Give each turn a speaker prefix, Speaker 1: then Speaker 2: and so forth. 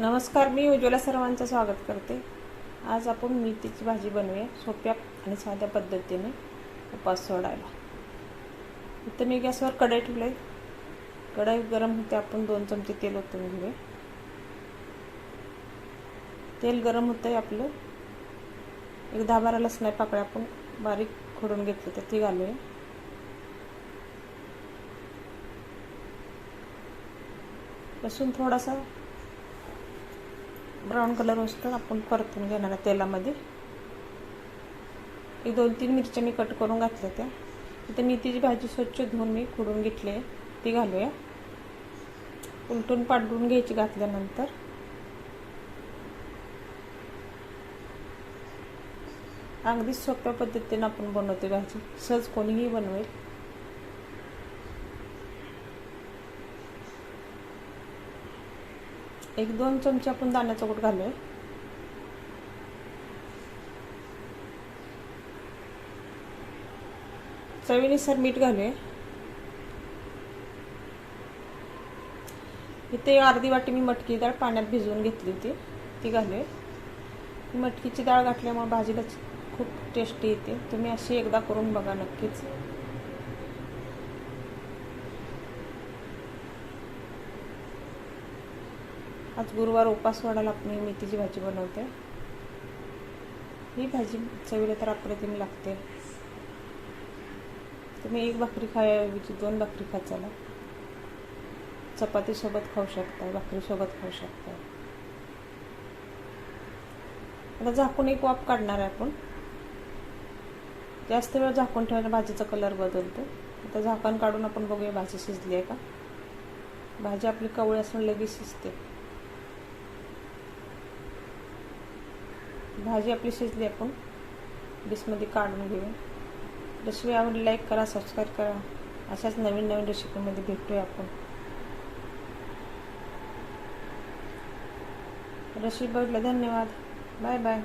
Speaker 1: नमस्कार मी उज्ज्वला सर्वांचं स्वागत करते. आज आपण मेथीची भाजी बनवूया सोप्या आणि साध्या पद्धतीने उपास सोडायला. इथं मी गॅसवर कढई ठेवलं आहे कढई गरम होते आपण दोन चमचे तेल ओतून घेऊया. तेल गरम होतं आहे आपलं. एक दहा बारा लसणा पाकळ्या आपण बारीक खोडून घेतलं तर ती घालूया. लसूण थोडासा ब्राऊन कलर असतं आपण परतून घेणार आहे तेलामध्ये. एक दोन तीन मिरच्या मी कट करून घातल्या त्या. इथे मेथीची भाजी स्वच्छ धुवून मी खुडून घेतली आहे. ती घालूया. उलटून पाडून घ्यायची घातल्यानंतर. अगदी सोप्या पद्धतीने आपण बनवते भाजी. सहज कोणीही बनवेल. एक दोन चमचे आपण दाण्याचा कूट घालूया. चवीनुसार मीठ घालूया. इथे अर्धी वाटी मी मटकी डाळ पाण्यात भिजवून घेतली होती. ती घालूया. मटकीची डाळ घातल्यामुळे भाजीला खूप टेस्टी येते. तुम्ही अशी एकदा करून बघा नक्कीच. आज गुरुवार उपासवाडाला आपण मेथीची भाजी बनवते. ही भाजी चवीला तर अप्रतिम लागते. तुम्ही एक भाकरी खायऐवजी दोन भाकरी खा चला. चपातीसोबत खाऊ शकता भाकरीसोबत खाऊ शकता. आता झाकून एक वाफ काढणार आहे आपण. जास्त वेळ झाकून ठेवायला भाजीचा कलर बदलतो. आता झाकण काढून आपण बघूया भाजी शिजली आहे का. भाजी आपली कवळी असून लगेच शिजते. भाजी आपली शिजली आपण. डिशमध्ये काढून घेऊ रेसिपी आवडली लाईक करा सबस्क्राईब करा. अशाच नवीन नवीन रेसिपीमध्ये भेटूया आपण. रेसिपी बघितलं धन्यवाद. Bye bye